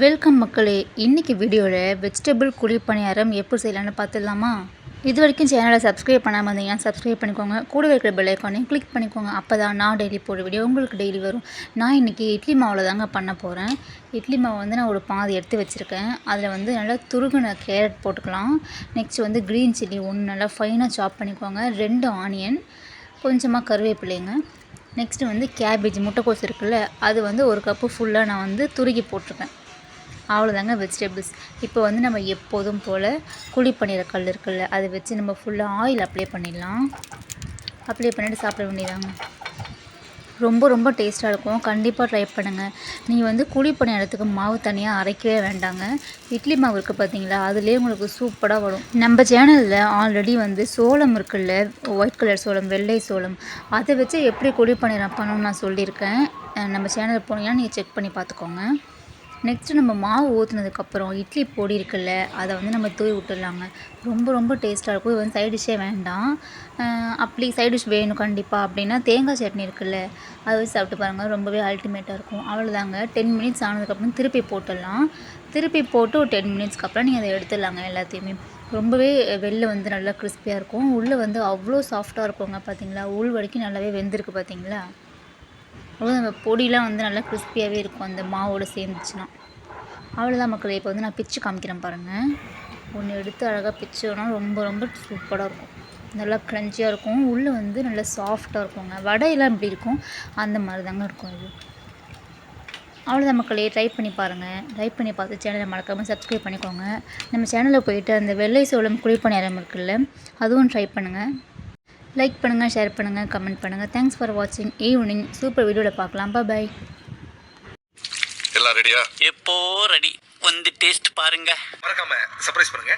Welcome மக்களே இன்றைக்கி வீடியோவில் வெஜிடபிள் குழி பணியாரம் எப்படி செய்யலாம்னு பார்த்துடலாமா? இது வரைக்கும் சேனலை சப்ஸ்கிரைப் பண்ணாமல் இருந்தீங்கன்னா சப்ஸ்கிரைப் பண்ணிக்கோங்க. கூட இருக்கிற பெல் ஐக்கானையும் கிளிக் பண்ணிக்கோங்க. அப்போ தான் நான் டெய்லி போடுற வீடியோ உங்களுக்கு டெய்லி வரும். நான் இன்றைக்கி இட்லி மாவில் தாங்க பண்ண போகிறேன் இட்லி மாவு வந்து நான் ஒரு பாதி எடுத்து வச்சுருக்கேன். அதில் வந்து நல்லா துருகுன கேரட் போட்டுக்கலாம். நெக்ஸ்ட் வந்து க்ரீன் சில்லி ஒன்று நல்லா ஃபைனாக சாப் பண்ணிக்கோங்க. ரெண்டு ஆனியன் கொஞ்சமாக கருவேப்பிலைங்க. நெக்ஸ்ட்டு வந்து கேபேஜ் முட்டைக்கோஸ் இருக்குல்ல அது வந்து ஒரு கப்பு ஃபுல்லாக நான் வந்து துருகி போட்டிருக்கேன். அவ்வளோதாங்க வெஜிடபிள்ஸ் இப்போ வந்து நம்ம எப்போதும் போல் குழி பன்னீர் கல் இருக்குல்ல அதை வச்சு நம்ம ஃபுல்லாக ஆயில் அப்ளை பண்ணிடலாம். அப்ளை பண்ணிவிட்டு சாப்பிட வேண்டியதாங்க ரொம்ப ரொம்ப டேஸ்ட்டாக இருக்கும். கண்டிப்பாக ட்ரை பண்ணுங்கள் நீங்கள் வந்து குழி பணியாரத்துக்கு மாவு தனியாக அரைக்கவே வேண்டாங்க. இட்லி மாவு இருக்குது பார்த்தீங்களா அதுலேயே உங்களுக்கு சூப்பராக வரும். நம்ம சேனலில் ஆல்ரெடி வந்து சோளம் இருக்குல்ல ஒயிட் கலர் சோளம் வெள்ளை சோளம் அதை வச்சு எப்படி குழி பண்ணிடுறேன் பண்ணணும்னு நான் சொல்லியிருக்கேன். நம்ம சேனல் போனீங்கன்னா நீங்கள் செக் பண்ணி பார்த்துக்கோங்க. நெக்ஸ்ட்டு நம்ம மாவு ஊற்றுனதுக்கப்புறம் இட்லி பொடி இருக்குல்ல அதை வந்து நம்ம தூவி விட்டுடலாங்க ரொம்ப ரொம்ப டேஸ்ட்டாக இருக்கும். இது வந்து சைட் டிஷ்ஷே வேண்டாம். அப்படி சைட் டிஷ் வேணும் கண்டிப்பாக அப்படின்னா தேங்காய் சட்னி இருக்குல்ல அதை வச்சு சாப்பிட்டு பாருங்கள் ரொம்பவே அல்டிமேட்டாக இருக்கும். அவ்வளோதாங்க டென் மினிட்ஸ் ஆனதுக்கப்புறம் திருப்பி போட்டுடலாம். திருப்பி போட்டு ஒரு டென் மினிட்ஸ்க்கு அப்புறம் நீங்கள் அதை எடுத்துடலாங்க எல்லாத்தையுமே. ரொம்பவே வெளில வந்து நல்லா கிறிஸ்பியாக இருக்கும். உள்ளே வந்து அவ்வளோ சாஃப்டாக இருக்குங்க பார்த்தீங்களா உள் வரைக்கும் நல்லாவே வெந்திருக்கு பார்த்தீங்களா அவ்வளோ நம்ம பொடியெலாம் வந்து நல்லா கிறிஸ்பியாகவே இருக்கும். அந்த மாவோடு சேர்ந்துச்சுன்னா. அவ்வளோதான் மக்கள். இப்போ வந்து நான் பிச்சு காமிக்கிறேன் பாருங்கள் ஒன்று எடுத்து அழகாக பிச்சோன்னா ரொம்ப ரொம்ப சூப்பராக இருக்கும். நல்லா க்ரன்ச்சியாக இருக்கும். உள்ளே வந்து நல்லா சாஃப்டாக இருக்குங்க. வடையெல்லாம் எப்படி இருக்கும்? அந்த மாதிரி தாங்க இருக்கும் இது. அவ்வளோதான் மக்களே. ட்ரை பண்ணி பாருங்கள் ட்ரை பண்ணி பார்த்து சேனலை மறக்காமல் சப்ஸ்கிரைப் பண்ணிக்கோங்க. நம்ம சேனலில் போயிட்டு அந்த வெள்ளை சோளம் குழிப்பணியாரம் இருக்குல்ல அதுவும் ட்ரை பண்ணுங்கள் லைக் பண்ணுங்கள் ஷேர் பண்ணுங்கள் கமெண்ட் பண்ணுங்கள் தேங்க்ஸ் ஃபார் வாட்சிங் ஈவினிங் சூப்பர் வீடியோவில் பார்க்கலாம். பாய் எல்லாம் ரெடியா எப்போ ரெடி வந்து டேஸ்ட் பாருங்க. மறக்காம சர்ப்ரைஸ் பண்ணுங்க.